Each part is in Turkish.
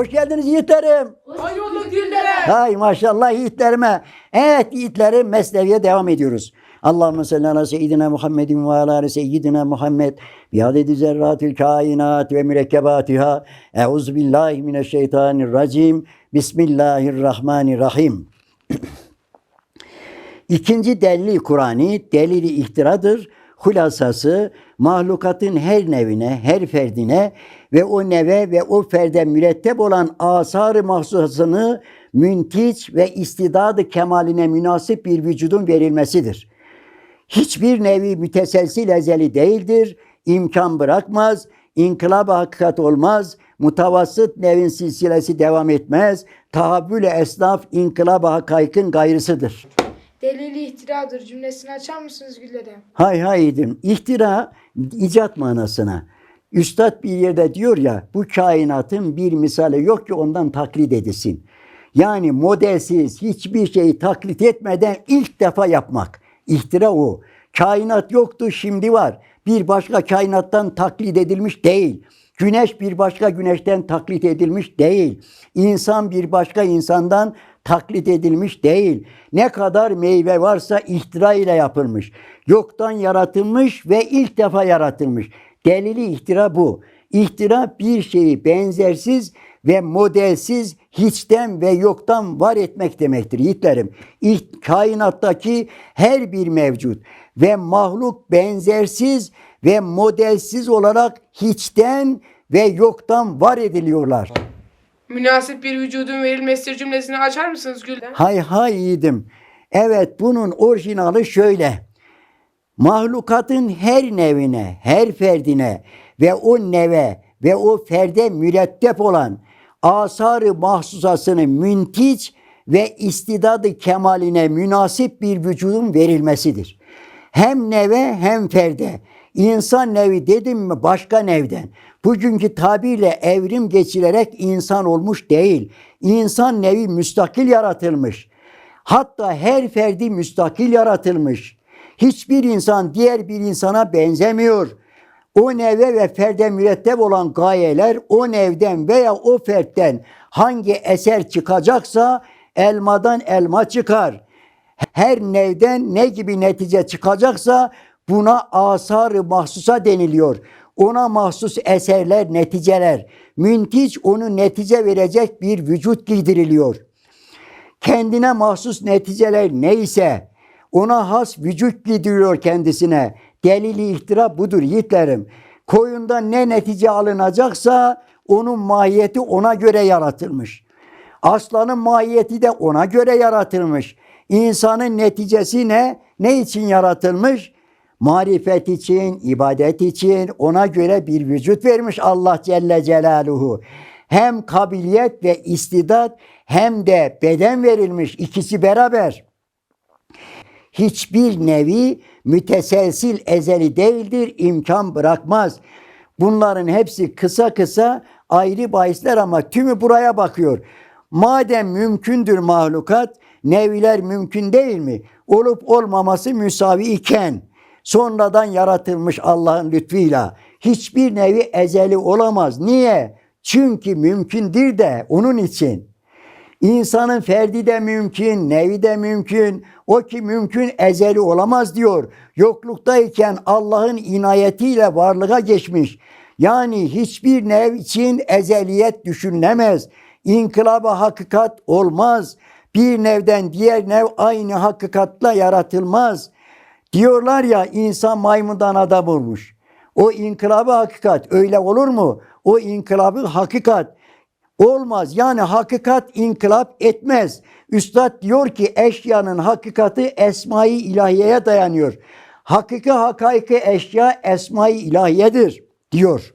Hoş geldiniz yiğitlerim. Hayırlı günlere. Hay maşallah yiğitlerime. Evet yiğitlerim mesneviye devam ediyoruz. Allahümme salli ala seyyidina Muhammedin ve ala seyyidina Muhammed bi adedi zerratil kainat ve mürekkebatiha. Euzu billahi mineşşeytanirracim. Bismillahirrahmanirrahim. İkinci delili Kur'an'ı delili ihtiradır. Hulasası mahlukatın her nevine, her ferdine ve o neve ve o ferde mürettep olan asar-ı mahsusasını müntiç ve istidadı kemaline münasip bir vücudun verilmesidir. Hiçbir nevi müteselsil ezeli değildir, imkan bırakmaz, inkılab hakikat olmaz, mutavassıt nevin silsilesi devam etmez, tahabbül esnaf inkılab hakaykın gayrısıdır. Delili ihtiradır cümlesini açar mısınız Güller'e? Hay haydim. İhtira icat manasına. Üstad bir yerde diyor ya bu kainatın bir misali yok ki ondan taklit edilsin. Yani modelsiz hiçbir şeyi taklit etmeden ilk defa yapmak. İhtira o. Kainat yoktu şimdi var. Bir başka kainattan taklit edilmiş değil. Güneş bir başka güneşten taklit edilmiş değil. İnsan bir başka insandan taklit edilmiş değil. Ne kadar meyve varsa ihtira ile yapılmış. Yoktan yaratılmış ve ilk defa yaratılmış. Delili ihtira bu. İhtira bir şeyi benzersiz ve modelsiz hiçten ve yoktan var etmek demektir yiğitlerim. Kainattaki her bir mevcut ve mahluk benzersiz ve modelsiz olarak hiçten ve yoktan var ediliyorlar. Münasip bir vücudun verilmesidir cümlesini açar mısınız Gülden? Hay hay yiğidim. Evet bunun orijinali şöyle. Mahlukatın her nevine, her ferdine ve o neve ve o ferde mürettep olan asarı mahsusasını müntiç ve istidadı kemaline münasip bir vücudun verilmesidir. Hem neve hem ferde. İnsan nevi dedim mi başka nevden. Bugünkü tabirle evrim geçirerek insan olmuş değil. İnsan nevi müstakil yaratılmış. Hatta her ferdi müstakil yaratılmış. Hiçbir insan diğer bir insana benzemiyor. O neve ve ferde mürettep olan gayeler o nevden veya o fertten hangi eser çıkacaksa elmadan elma çıkar. Her nevden ne gibi netice çıkacaksa buna asar-ı mahsusa deniliyor. Ona mahsus eserler, neticeler. Müntiç onu netice verecek bir vücut giydiriliyor kendine mahsus neticeler neyse ona has vücut giydiriyor kendisine. Delili ihtira budur yiğitlerim. Koyundan ne netice alınacaksa onun mahiyeti ona göre yaratılmış. Aslanın mahiyeti de ona göre yaratılmış. İnsanın neticesi ne? Ne için yaratılmış? Marifet için, ibadet için ona göre bir vücut vermiş Allah Celle Celaluhu. Hem kabiliyet ve istidat hem de beden verilmiş ikisi beraber. Hiçbir nevi müteselsil ezeli değildir, imkan bırakmaz. Bunların hepsi kısa kısa ayrı bahisler ama tümü buraya bakıyor. Madem mümkündür mahlukat, neviler mümkün değil mi? Olup olmaması müsavi iken, sonradan yaratılmış Allah'ın lütfuyla. Hiçbir nevi ezeli olamaz. Niye? Çünkü mümkündür de onun için. İnsanın ferdi de mümkün, nevi de mümkün. O ki mümkün ezeli olamaz diyor. Yokluktayken Allah'ın inayetiyle varlığa geçmiş. Yani hiçbir nev için ezeliyet düşünülemez. İnkılaba hakikat olmaz. Bir nevden diğer nev aynı hakikatla yaratılmaz. Diyorlar ya insan maymundan adam olmuş. O inkılabı hakikat öyle olur mu? O inkılabı hakikat olmaz. Yani hakikat inkılap etmez. Üstad diyor ki eşyanın hakikati esma-i ilahiyeye dayanıyor. Hakiki hakaiki eşya esma-i ilahiyedir diyor.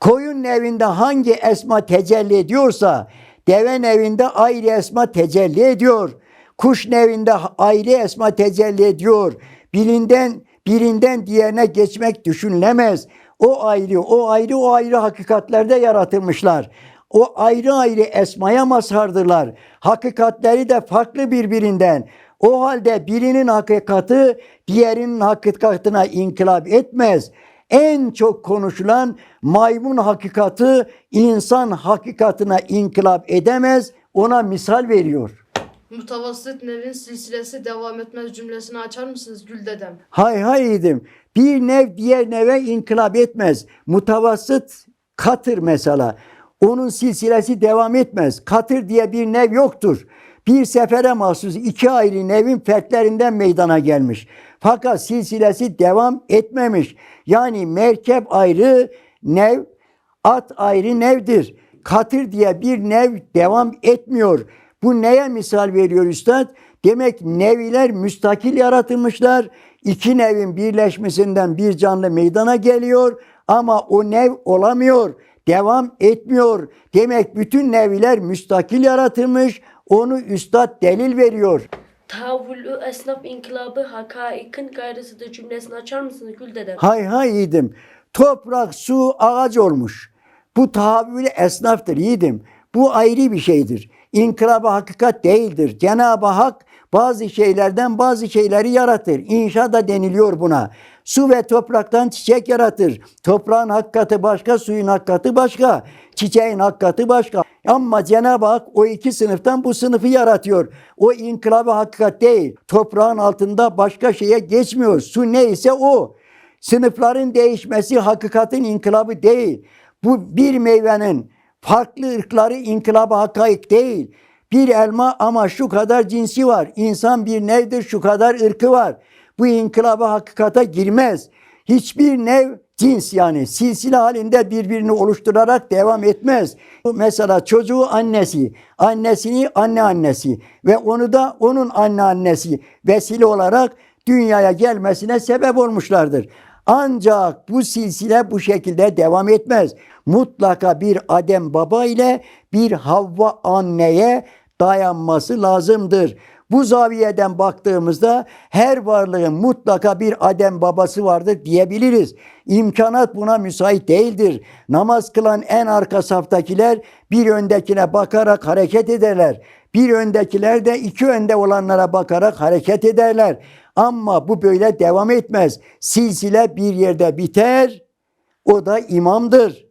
Koyun evinde hangi esma tecelli ediyorsa deve evinde ayrı esma tecelli ediyor. Kuş nevinde ayrı esma tecelli ediyor. Birinden birinden diğerine geçmek düşünülemez. O ayrı, o ayrı, o ayrı hakikatlerde yaratılmışlar. O ayrı ayrı esmaya mazhardırlar. Hakikatleri de farklı birbirinden. O halde birinin hakikati diğerinin hakikatine inkılap etmez. en çok konuşulan maymun hakikati insan hakikatine inkılap edemez. Ona misal veriyor. Mutavassit nevin silsilesi devam etmez cümlesini açar mısınız Gül dedem? Hay hay dedim. Bir nev diğer neve inkılap etmez. Mutavassıt katır mesela. Onun silsilesi devam etmez. Katır diye bir nev yoktur. Bir sefere mahsus iki ayrı nevin fertlerinden meydana gelmiş. Fakat silsilesi devam etmemiş. Yani merkep ayrı nev, at ayrı nevdir. Katır diye bir nev devam etmiyor. Bu neye misal veriyor üstad? Demek neviler müstakil yaratılmışlar. İki nevin birleşmesinden bir canlı meydana geliyor ama o nev olamıyor, devam etmiyor. Demek bütün neviler müstakil yaratılmış. Onu üstad delil veriyor. Tahavvülü esnaf inkılabı hakaikin gayrısıdır cümlesini açar mısınız Gül dedem? Hay hay yiğidim. Toprak, su, ağaç olmuş. Bu tahammülü esnaftır yiğidim. Bu ayrı bir şeydir. İnkılabı hakikat değildir. Cenab-ı Hak bazı şeylerden bazı şeyleri yaratır. İnşa da deniliyor buna. Su ve topraktan çiçek yaratır. Toprağın hakikati başka, suyun hakikati başka. Çiçeğin hakikati başka. Ama Cenab-ı Hak o iki sınıftan bu sınıfı yaratıyor. O inkılabı hakikat değil. Toprağın altında başka şeye geçmiyor. Su neyse o. Sınıfların değişmesi hakikatin inkılabı değil. Bu bir meyvenin farklı ırkları inkılabı hakaik değil. Bir elma ama şu kadar cinsi var. İnsan bir nevdir şu kadar ırkı var. Bu inkılabı hakikata girmez. Hiçbir nev cins yani silsile halinde birbirini oluşturarak devam etmez. Mesela çocuğu annesi, annesini anne annesi ve onu da onun anne annesi vesile olarak dünyaya gelmesine sebep olmuşlardır. Ancak bu silsile bu şekilde devam etmez. Mutlaka bir Adem baba ile bir Havva anneye dayanması lazımdır. Bu zaviyeden baktığımızda her varlığın mutlaka bir Adem babası vardır diyebiliriz. İmkanat buna müsait değildir. Namaz kılan en arka saftakiler bir öndekine bakarak hareket ederler. Bir öndekiler de iki önde olanlara bakarak hareket ederler. Ama bu böyle devam etmez. Silsile bir yerde biter. O da imamdır.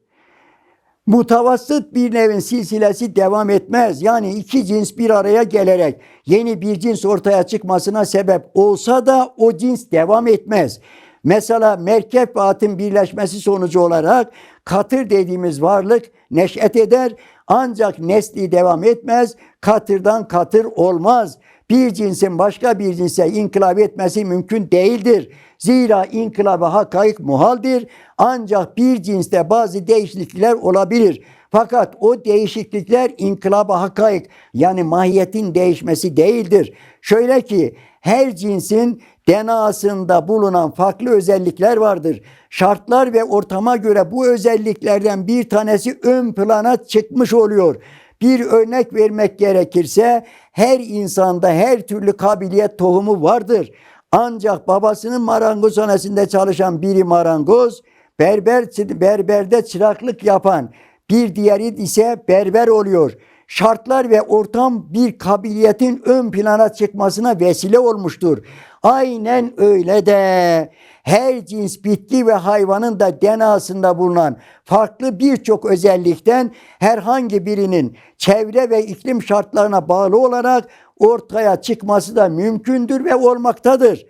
Mutavassıt bir nevin silsilesi devam etmez. Yani iki cins bir araya gelerek yeni bir cins ortaya çıkmasına sebep olsa da o cins devam etmez. Mesela merkep ve atın birleşmesi sonucu olarak katır dediğimiz varlık neşet eder ancak nesli devam etmez. Katırdan katır olmaz. Bir cinsin başka bir cinse inkılap etmesi mümkün değildir. Zira inkılabı hakaik muhaldir. Ancak bir cinste bazı değişiklikler olabilir. Fakat o değişiklikler inkılabı hakaik yani mahiyetin değişmesi değildir. Şöyle ki her cinsin DNA'sında bulunan farklı özellikler vardır. Şartlar ve ortama göre bu özelliklerden bir tanesi ön plana çıkmış oluyor. Bir örnek vermek gerekirse her insanda her türlü kabiliyet tohumu vardır. Ancak babasının marangozhanesinde çalışan biri marangoz, berber berberde çıraklık yapan bir diğeri ise berber oluyor. Şartlar ve ortam bir kabiliyetin ön plana çıkmasına vesile olmuştur. Aynen öyle de her cins bitki ve hayvanın da DNA'sında bulunan farklı birçok özellikten herhangi birinin çevre ve iklim şartlarına bağlı olarak ortaya çıkması da mümkündür ve olmaktadır.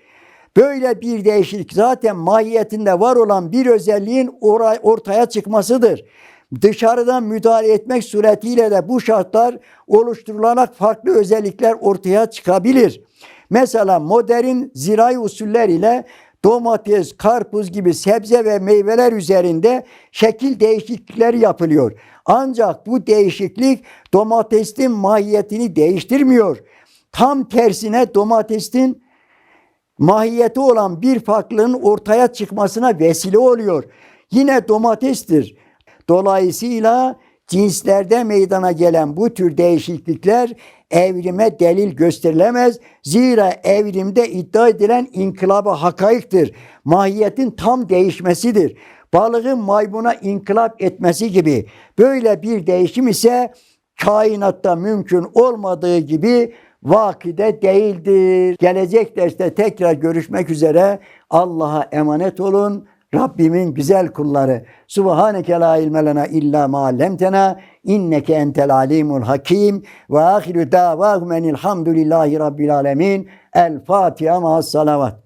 Böyle bir değişiklik zaten mahiyetinde var olan bir özelliğin ortaya çıkmasıdır. Dışarıdan müdahale etmek suretiyle de bu şartlar oluşturularak farklı özellikler ortaya çıkabilir. Mesela modern zirai usuller ile domates, karpuz gibi sebze ve meyveler üzerinde şekil değişiklikleri yapılıyor. Ancak bu değişiklik domatesin mahiyetini değiştirmiyor. Tam tersine domatesin mahiyeti olan bir farklılığın ortaya çıkmasına vesile oluyor. Yine domatestir. Dolayısıyla cinslerde meydana gelen bu tür değişiklikler evrime delil gösterilemez. Zira evrimde iddia edilen inkılabı hakaiktir. Mahiyetin tam değişmesidir. Balığın maymuna inkılap etmesi gibi böyle bir değişim ise kainatta mümkün olmadığı gibi vakide değildir. Gelecek derste tekrar görüşmek üzere. Allah'a emanet olun. Rabbimin güzel kulları. Subhaneke la ilme lena illa ma allamtena inneke entel alimul hakim ve ahiru davahum enilhamdülillahi rabbil alemin. El Fatiha ma salavat.